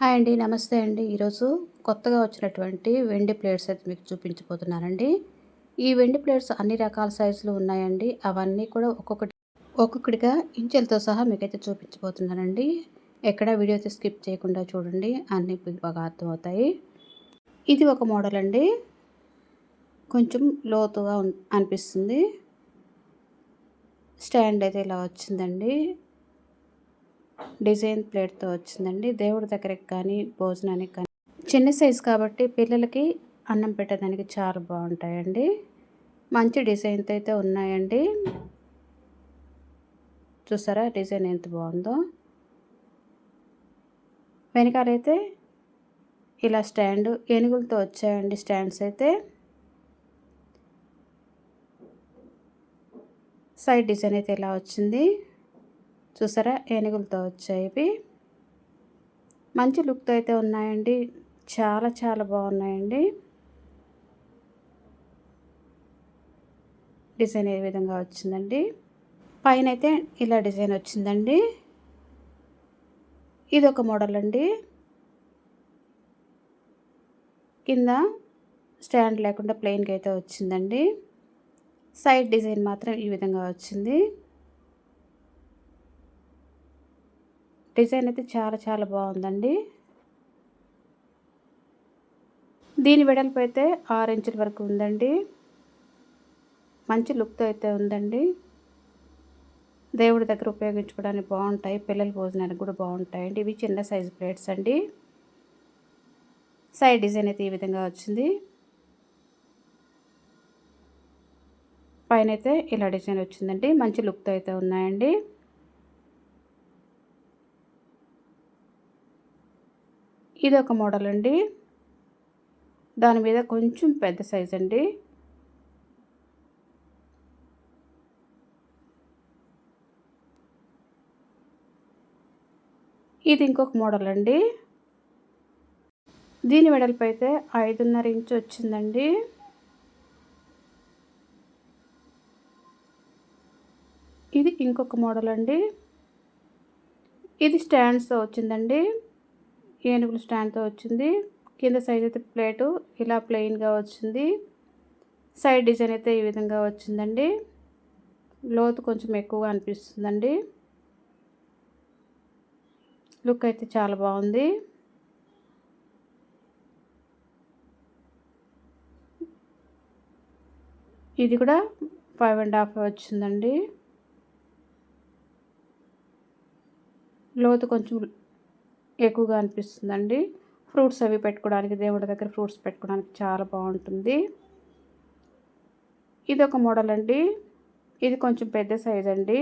Hi అండి నమస్తే అండి. ఈరోజు కొత్తగా వచ్చినటువంటి వెండి ప్లేట్స్ అయితే మీకు చూపించబోతున్నానండి. ఈ వెండి ప్లేట్స్ అన్ని రకాల సైజులు ఉన్నాయండి. అవన్నీ కూడా ఒక్కొక్కటి ఒక్కొక్కటిగా ఇంచెలతో సహా మీకైతే చూపించబోతున్నానండి. ఎక్కడ వీడియో అయితే స్కిప్ చేయకుండా చూడండి అన్నీ మీకు బాగా అర్థమవుతాయి. ఇది ఒక మోడల్ అండి. కొంచెం లోతుగా అనిపిస్తుంది. స్టాండ్ అయితే ఇలా వచ్చిందండి. డిజైన్ ప్లేట్తో వచ్చిందండి. దేవుడి దగ్గరికి కానీ భోజనానికి కానీ. చిన్న సైజు కాబట్టి పిల్లలకి అన్నం పెట్టడానికి చాలా బాగుంటాయండి. మంచి డిజైన్తో అయితే ఉన్నాయండి. చూసారా డిజైన్ ఎంత బాగుందో. వెనకాలైతే ఇలా స్టాండ్ ఏనుగులతో వచ్చాయండి స్టాండ్స్ అయితే. సైడ్ డిజైన్ అయితే ఇలా వచ్చింది. చూసారా? ఏనుగులతో వచ్చాయి మంచి లుక్తో అయితే ఉన్నాయండి. చాలా చాలా బాగున్నాయండి. డిజైన్ ఏ విధంగా వచ్చిందండి. పైన అయితే ఇలా డిజైన్ వచ్చిందండి. ఇది ఒక మోడల్ అండి కింద స్టాండ్ లేకుండా ప్లెయిన్గా అయితే వచ్చిందండి. సైడ్ డిజైన్ మాత్రం ఈ విధంగా వచ్చింది. డిజైన్ అయితే చాలా చాలా బాగుందండి. దీని వెడల్పు అయితే ఆరు ఇంచుల వరకు ఉందండి. మంచి లుక్తో అయితే ఉందండి. దేవుడి దగ్గర ఉపయోగించుకోవడానికి బాగుంటాయి. పిల్లల భోజనానికి కూడా బాగుంటాయండి. ఇవి చిన్న సైజు ప్లేట్స్ అండి. సైడ్ డిజైన్ అయితే ఈ విధంగా వచ్చింది. పైన అయితే ఇలా డిజైన్ వచ్చిందండి. మంచి లుక్తో అయితే ఉన్నాయండి. ఇది ఒక మోడల్ అండి దాని మీద కొంచెం పెద్ద సైజ్ అండి. ఇది ఇంకొక మోడల్ అండి దీని వెడల్పు అయితే ఐదున్నర ఇంచు వచ్చిందండి. ఇది ఇంకొక మోడల్ అండి ఇది స్టాండ్స్తో వచ్చిందండి. ఏనుగుల స్టాండ్తో వచ్చింది. కింద సైజ్ అయితే ప్లేటు ఇలా ప్లెయిన్గా వచ్చింది. సైడ్ డిజైన్ అయితే ఈ విధంగా వచ్చిందండి. లోతు కొంచెం ఎక్కువగా అనిపిస్తుందండి. లుక్ అయితే చాలా బాగుంది. ఇది కూడా ఫైవ్ అండ్ హాఫ్ వచ్చిందండి. లోతు కొంచెం ఎక్కువగా అనిపిస్తుందండి. ఫ్రూట్స్ అవి పెట్టుకోవడానికి దేవుడి దగ్గర ఫ్రూట్స్ పెట్టుకోవడానికి చాలా బాగుంటుంది. ఇది ఒక మోడల్ అండి. ఇది కొంచెం పెద్ద సైజ్ అండి.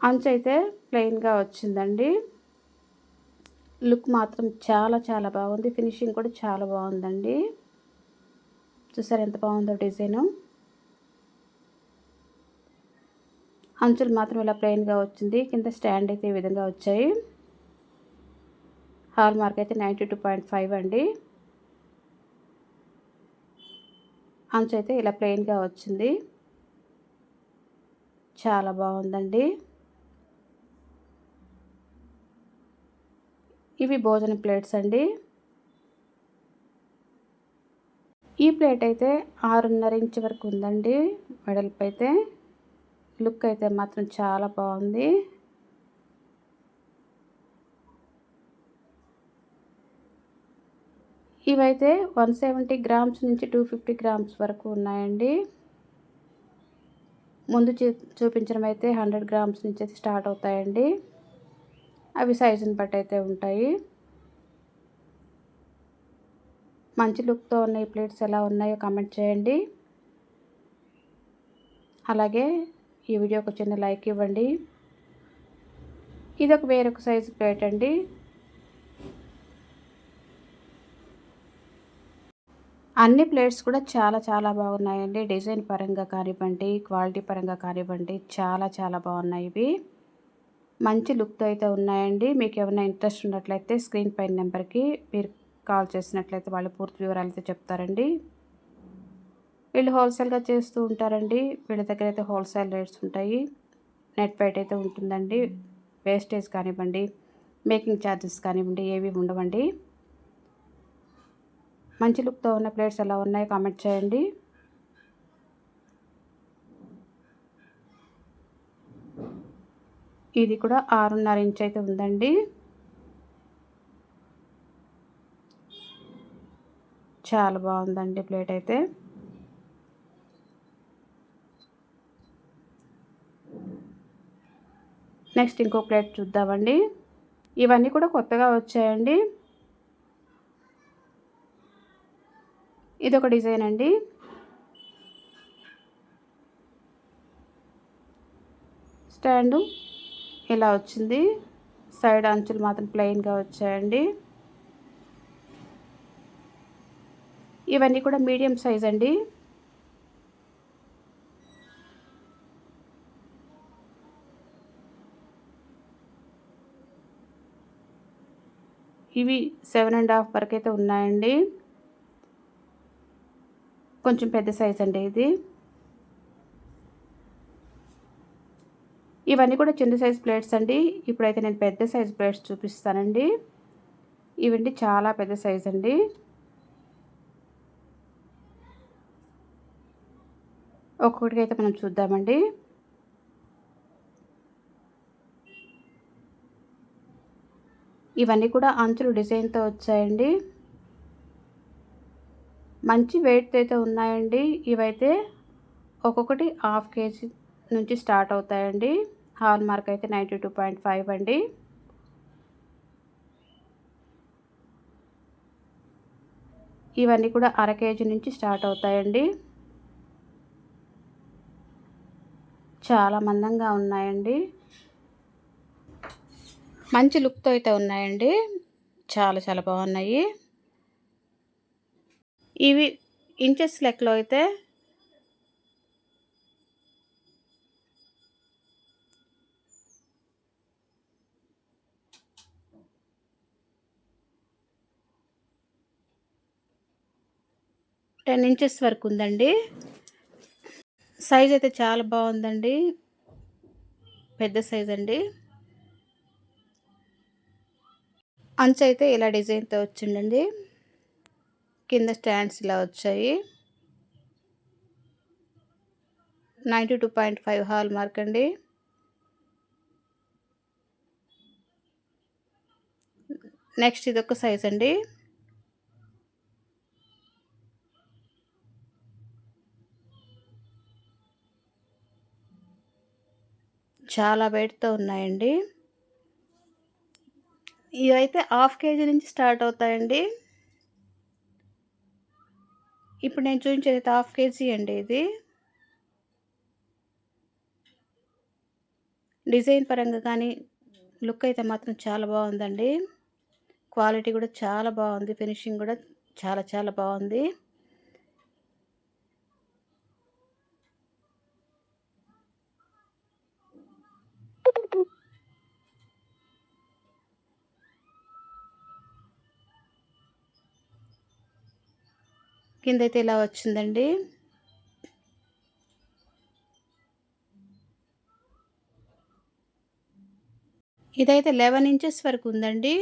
అంచు అయితే ప్లెయిన్గా వచ్చిందండి. లుక్ మాత్రం చాలా చాలా బాగుంది. ఫినిషింగ్ కూడా చాలా బాగుందండి. చూసారు ఎంత బాగుందో డిజైను. అంచులు మాత్రం ఇలా ప్లెయిన్గా వచ్చింది. కింద స్టాండ్ అయితే ఈ విధంగా వచ్చాయి. హాల్ మార్క్ అయితే నైంటీ టూ పాయింట్ ఫైవ్ అండి. అంచు అయితే ఇలా ప్లెయిన్గా వచ్చింది. చాలా బాగుందండి. ఇవి భోజన ప్లేట్స్ అండి. ఈ ప్లేట్ అయితే ఆరున్నర ఇంచ్ వరకు ఉందండి. వెడల్పు అయితే లుక్ అయితే మాత్రం చాలా బాగుంది. ఇవైతే వన్ సెవెంటీ గ్రామ్స్ నుంచి టూ ఫిఫ్టీ గ్రామ్స్ వరకు ఉన్నాయండి. ముందు చూపించడం అయితే హండ్రెడ్ గ్రామ్స్ నుంచి అయితే స్టార్ట్ అవుతాయండి. అవి సైజుని బట్టి అయితే ఉంటాయి. మంచి లుక్తో ఉన్న ఈ ప్లేట్స్ ఎలా ఉన్నాయో కామెంట్ చేయండి. అలాగే ఈ వీడియోకి చిన్న లైక్ ఇవ్వండి. ఇది ఒక వేరొక సైజు ప్లేట్ అండి. అన్ని ప్లేట్స్ కూడా చాలా చాలా బాగున్నాయండి. డిజైన్ పరంగా కానివ్వండి క్వాలిటీ పరంగా కానివ్వండి చాలా చాలా బాగున్నాయి ఇవి. మంచి లుక్తో అయితే ఉన్నాయండి. మీకు ఏమైనా ఇంట్రెస్ట్ ఉన్నట్లయితే స్క్రీన్ పైన నెంబర్కి మీరు కాల్ చేసినట్లయితే వాళ్ళు పూర్తి వివరాలు అయితే చెప్తారండి. వీళ్ళు హోల్సేల్గా చేస్తూ ఉంటారండి. వీళ్ళ దగ్గర అయితే హోల్సేల్ రేట్స్ ఉంటాయి. నెట్ బయట అయితే ఉంటుందండి. వేస్టేజ్ కానివ్వండి మేకింగ్ ఛార్జెస్ కానివ్వండి ఏవి ఉండవండి. మంచి లుక్తో ఉన్న ప్లేట్స్ ఎలా ఉన్నాయో కామెంట్ చేయండి. ఇది కూడా ఆరున్నర ఇంచ్ అయితే ఉందండి. చాలా బాగుందండి ప్లేట్ అయితే. నెక్స్ట్ ఇంకో ప్లేట్ చూద్దామండి. ఇవన్నీ కూడా కొత్తగా వచ్చాయండి. ఇది ఒక డిజైన్ అండి. స్టాండు ఇలా వచ్చింది. సైడ్ అంచులు మాత్రం ప్లెయిన్గా వచ్చాయండి. ఇవన్నీ కూడా మీడియం సైజ్ అండి. ఇవి సెవెన్ అండ్ హాఫ్ వరకు అయితే ఉన్నాయండి. కొంచెం పెద్ద సైజ్ అండి ఇది. ఇవన్నీ కూడా చిన్న సైజ్ ప్లేట్స్ అండి. ఇప్పుడైతే నేను పెద్ద సైజ్ ప్లేట్స్ చూపిస్తానండి. ఇవండి చాలా పెద్ద సైజ్ అండి. ఒక్కొక్కటికైతే అయితే మనం చూద్దామండి. ఇవన్నీ కూడా అంచులు డిజైన్తో వచ్చాయండి. మంచి వెయిట్ అయితే ఉన్నాయండి. ఇవైతే ఒక్కొక్కటి హాఫ్ కేజీ నుంచి స్టార్ట్ అవుతాయండి. హాల్ మార్క్ అయితే నైంటీ టూ పాయింట్ ఫైవ్ అండి. ఇవన్నీ కూడా అర కేజీ నుంచి స్టార్ట్ అవుతాయండి. చాలా మందంగా ఉన్నాయండి. మంచి లుక్తో అయితే ఉన్నాయండి. చాలా చాలా బాగున్నాయి. ఇవి ఇంచెస్ లెక్కలో అయితే టెన్ ఇంచెస్ వరకు ఉందండి. సైజ్ అయితే చాలా బాగుందండి. పెద్ద సైజ్ అండి. అంచు అయితే ఇలా డిజైన్తో వచ్చిండండి కింద స్టాండ్స్ ఇలా వచ్చాయి. Ninety two point five hallmark అండి. నెక్స్ట్ ఇదొక సైజ్ అండి. చాలా వెయిట్తో ఉన్నాయండి. ఇవైతే హాఫ్ కేజీ నుంచి స్టార్ట్ అవుతాయండి. ఇప్పుడు నేను చూపించేది హాఫ్ కేజీ అండి ఇది. డిజైన్ పరంగా కానీ లుక్ అయితే మాత్రం చాలా బాగుందండి. క్వాలిటీ కూడా చాలా బాగుంది. ఫినిషింగ్ కూడా చాలా చాలా బాగుంది. కిందైతే ఇలా వచ్చిందండి. ఇదైతే లెవెన్ ఇంచెస్ వరకు ఉందండి.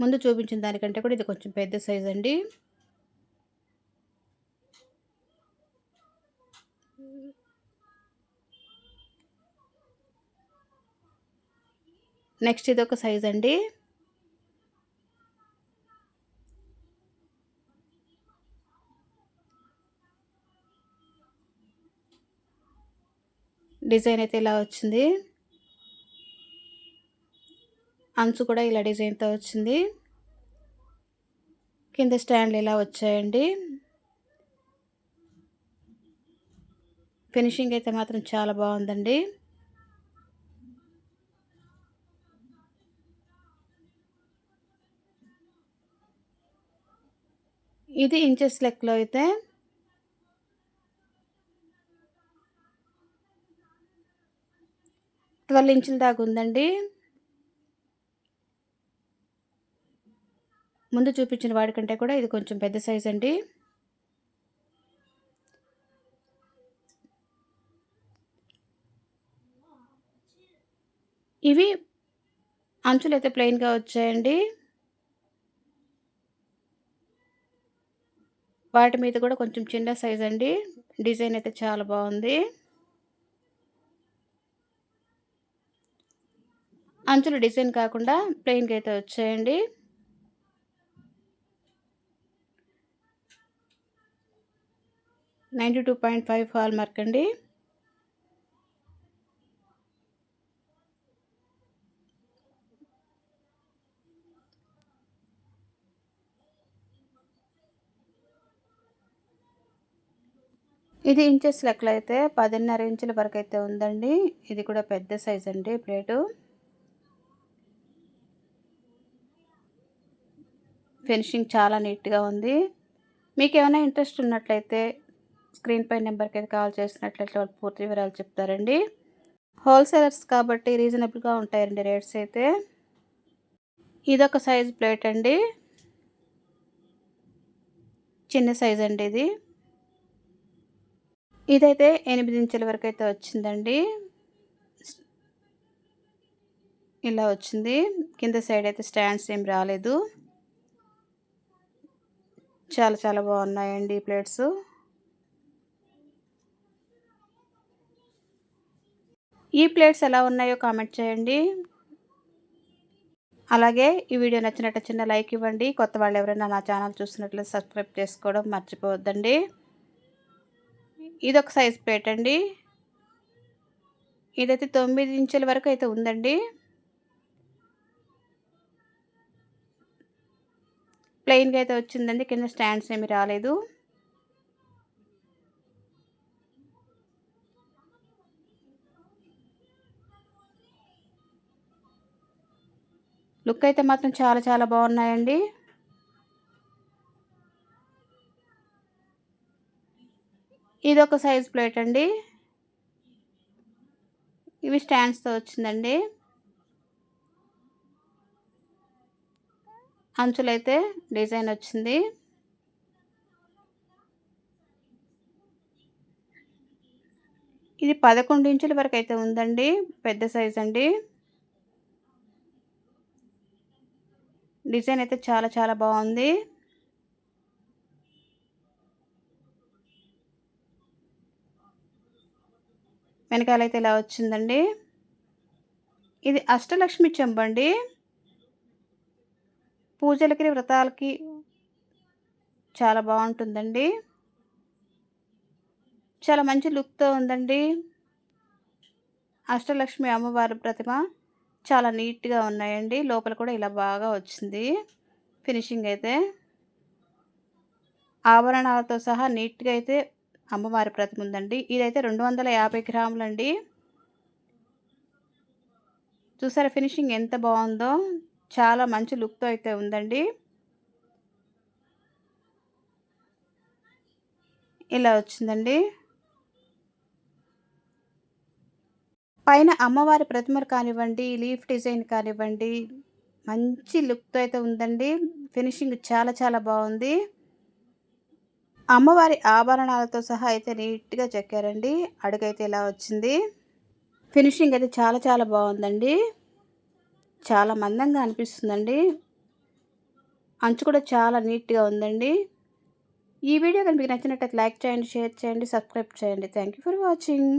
ముందు చూపించిన దానికంటే కూడా ఇది కొంచెం పెద్ద సైజ్ అండి. నెక్స్ట్ ఇది ఒక సైజ్ అండి. డిజైన్ అయితే ఇలా వచ్చింది. అంచు కూడా ఇలా డిజైన్తో వచ్చింది. కింద స్టాండ్లు ఇలా వచ్చాయండి. ఫినిషింగ్ అయితే మాత్రం చాలా బాగుందండి. ఇది ఇంచెస్ లెక్కలో అయితే ట్వెల్వ్ ఇంచుల దాకా ఉందండి. ముందు చూపించిన వాడికంటే కూడా ఇది కొంచెం పెద్ద సైజ్ అండి. ఇవి అంచులు అయితే ప్లెయిన్గా వచ్చాయండి. వాటి మీద కూడా కొంచెం చిన్న సైజ్ అండి. డిజైన్ అయితే చాలా బాగుంది. అంచులు డిజైన్ కాకుండా ప్లెయిన్గా అయితే వచ్చేయండి. Ninety two point five hallmark అండి. ఇది ఇంచెస్ లెక్కలు అయితే పదిన్నర ఇంచుల వరకు అయితే ఉందండి. ఇది కూడా పెద్ద సైజ్ అండి ప్లేటు. ఫినిషింగ్ చాలా నీట్గా ఉంది. మీకు ఏమైనా ఇంట్రెస్ట్ ఉన్నట్లయితే స్క్రీన్ పై నెంబర్కి అయితే కాల్ చేసినట్లయితే వాళ్ళు పూర్తి వివరాలు చెప్తారండి. హోల్సేలర్స్ కాబట్టి రీజనబుల్గా ఉంటాయండి రేట్స్ అయితే. ఇదొక సైజ్ ప్లేట్ అండి. చిన్న సైజ్ అండి ఇది. ఇదైతే ఎనిమిది ఇంచుల వరకు అయితే వచ్చిందండి. ఇలా వచ్చింది. కింద సైడ్ అయితే స్టాండ్స్ ఏం రాలేదు. చాలా చాలా బాగున్నాయండి ఈ ప్లేట్స్. ఈ ప్లేట్స్ ఎలా ఉన్నాయో కామెంట్ చేయండి. అలాగే ఈ వీడియో నచ్చినట్టు చిన్న లైక్ ఇవ్వండి. కొత్త వాళ్ళు ఎవరైనా నా ఛానల్ చూసినట్లు సబ్స్క్రైబ్ చేసుకోవడం మర్చిపోవద్దండి. ఇదొక సైజ్ ప్లేట్ అండి. ఇదైతే తొమ్మిది ఇంచుల వరకు అయితే ఉందండి. ప్లెయిన్గా అయితే వచ్చిందండి. కింద స్టాండ్స్ ఏమి రాలేదు. లుక్ అయితే మాత్రం చాలా చాలా బాగున్నాయండి. ఇది ఒక సైజ్ ప్లేట్ అండి. ఇవి స్టాండ్స్తో వచ్చిందండి. అంచులైతే డిజైన్ వచ్చింది. ఇది పదకొండు ఇంచుల వరకు అయితే ఉందండి. పెద్ద సైజ్ అండి. డిజైన్ అయితే చాలా చాలా బాగుంది. వెనకాలైతే ఇలా వచ్చిందండి. ఇది అష్టలక్ష్మి చెంబండి పూజలకి వ్రతాలకి చాలా బాగుంటుందండి. చాలా మంచి లుక్తో ఉందండి. అష్టలక్ష్మి అమ్మవారి ప్రతిమ చాలా నీట్గా ఉన్నాయండి. లోపల కూడా ఇలా బాగా వచ్చింది. ఫినిషింగ్ అయితే ఆభరణాలతో సహా నీట్గా అయితే అమ్మవారి ప్రతిమ ఉందండి. ఇదైతే రెండు వందల యాభై గ్రాములండి. చూసారా ఫినిషింగ్ ఎంత బాగుందో. చాలా మంచి లుక్తో అయితే ఉందండి. ఇలా వచ్చిందండి. పైన అమ్మవారి ప్రతిమలు కానివ్వండి లీఫ్ డిజైన్ కానివ్వండి మంచి లుక్తో అయితే ఉందండి. ఫినిషింగ్ చాలా చాలా బాగుంది. అమ్మవారి ఆభరణాలతో సహా అయితే నీట్గా చెక్కారండి. అడుగైతే ఇలా వచ్చింది. ఫినిషింగ్ అయితే చాలా చాలా బాగుందండి. చాలా మందంగా అనిపిస్తుందండి. అంచు కూడా చాలా నీట్గా ఉందండి. ఈ వీడియో కనుక మీకు నచ్చినట్టయితే లైక్ చేయండి షేర్ చేయండి సబ్స్క్రైబ్ చేయండి. Thank you for watching.